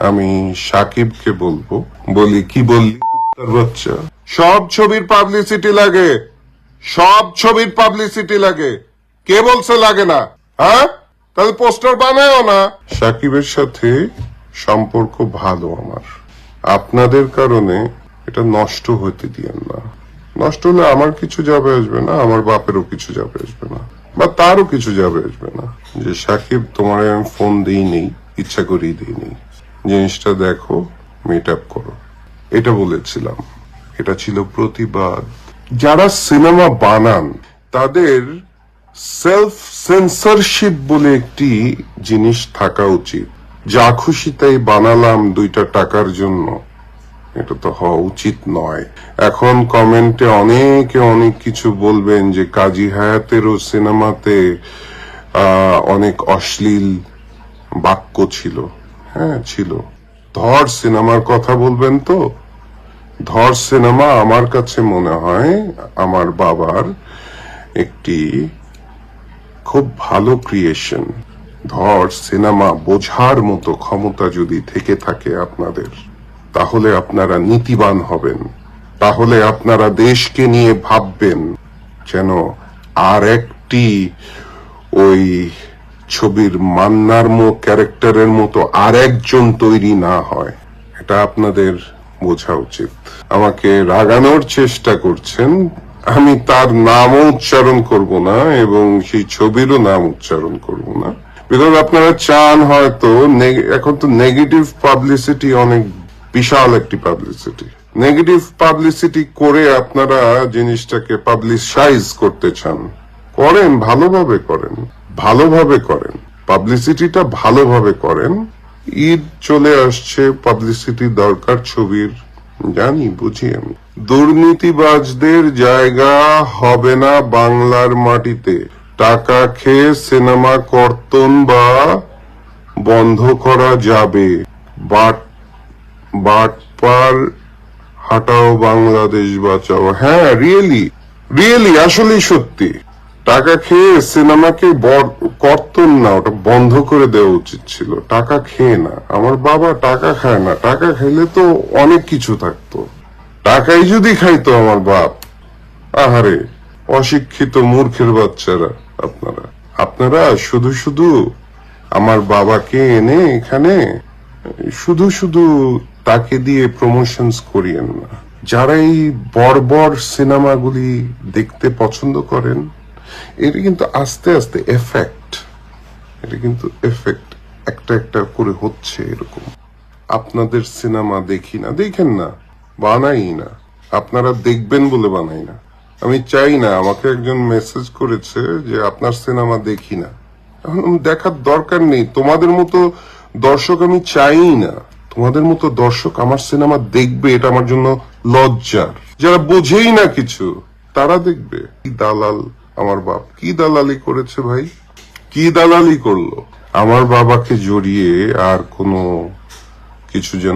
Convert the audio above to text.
আমি সাকিবকে বলব, বলি, কি বললি? বাচ্চা সব ছবির পাবলিসিটি লাগে, সব ছবির পাবলিসিটি লাগে। কে বলছে লাগে না? হ্যাঁ? তাহলে পোস্টার বানায়ও না। সাকিবের সাথে সম্পর্ক ভালো আমার। আপনাদের কারণে এটা নষ্ট হতে দিয়েন না। নষ্ট হলে আমার কিছু যাবে আসবে না, আমার বাপেরও কিছু যাবে আসবে না, বা তারও কিছু যাবে আসবে না। যে সাকিব, তোমার আমি ফোন দিই নেই, ইচ্ছা করেই দিই নেই। জিনিসটা দেখো মিট আপ করো। এটা বলেছিলাম। এটা ছিল প্রতিবাদ। যারা সিনেমা বানান, তাদের সেলফ সেন্সরশিপ বলে একটি জিনিস থাকা উচিত। যা খুশি তাই বানালাম দুইটা টাকার জন্য। এটা তো হওয়া উচিত নয়। এখন কমেন্টে অনেকে অনেক কিছু বলবেন যে কাজী হায়াতেরও সিনেমাতে অনেক অশ্লীল বাক্য ছিল। হ্যাঁ ছিল। ধর সিনেমার কথা বলবেন তো? ধর সিনেমা আমার কাছে মনে হয় আমার বাবার একটি খুব ভালো ক্রিয়েশন ধর সিনেমা বোঝার মতো ক্ষমতা যদি থেকে থাকে আপনাদের, তাহলে আপনারা নীতিবান হবেন। তাহলে আপনারা দেশকে নিয়ে ভাববেন যেন আর একটি ওই ছবির মান্নার মো ক্যারেক্টারের মতো আর একজন তৈরি না হয়, এটা আপনাদের বোঝা উচিত। আমাকে রাগানোর চেষ্টা করছেন, আমি তার নামও উচ্চারণ করব না এবং সেই ছবিরও নাম উচ্চারণ করব না। বিকজ আপনারা চান হয়তো এখন তো নেগেটিভ পাবলিসিটি অনেক বিশাল একটি পাবলিসিটি। নেগেটিভ পাবলিসিটি করে আপনারা জিনিসটাকে পাবলিসাইজ করতে চান, করেন, ভালোভাবে করেন। ভালোভাবে করেন। পাবলিসিটিটা ভালোভাবে করেন। ঈদ চলে আসছে, পাবলিসিটি দরকার ছবির। জানি, বুঝি আমি। দুর্নীতিবাজদের জায়গা হবে না বাংলার মাটিতে। টাকা খেয়ে সিনেমা কর্তন বা বন্ধ করা যাবে। বাট বাটপার হাটাও বাংলাদেশ বাঁচাও। হ্যাঁ রিয়েলি রিয়েলি আসলেই সত্যি। টাকা খেয়ে সিনেমাকে কর্তন না, ওটা বন্ধ করে দেওয়া উচিত ছিল। টাকা খেয়ে না। আমার বাবা টাকা খায় না। টাকা খাইলে তো অনেক কিছু থাকতো। টাকাই যদি খাইতো আমার বাপ, আহারে, অশিক্ষিত মূর্খের বাচ্চারা আপনারা। আপনারা শুধু শুধু আমার বাবাকে এনে এখানে, শুধু শুধু তাকে দিয়ে প্রমোশনস করিয়েন না। যারা এই বর্বর সিনেমাগুলি দেখতে পছন্দ করেন এটা কিন্তু আস্তে আস্তে এফেক্ট এটা কিন্তু এফেক্ট একটা একটা করে হচ্ছে এরকম। আপনাদের সিনেমা দেখি না, দেখেন না, বানাই না। আপনারা দেখবেন বলে বানাই না। আমি চাই না, আমাকে একজন মেসেজ করেছে যে, আপনার সিনেমা দেখি না। এখন দেখার দরকার নেই। তোমাদের মতো দর্শক আমি চাই না। তোমাদের মতো দর্শক আমার সিনেমা দেখবে, এটা আমার জন্য লজ্জার। যারা বোঝেই না কিছু, তারা দেখবে। দালাল আমার বাপ। কি দালালি করেছে ভাই? কি দালালি করল? আমার বাবাকে জড়িয়ে আর কোনো কিছু যেন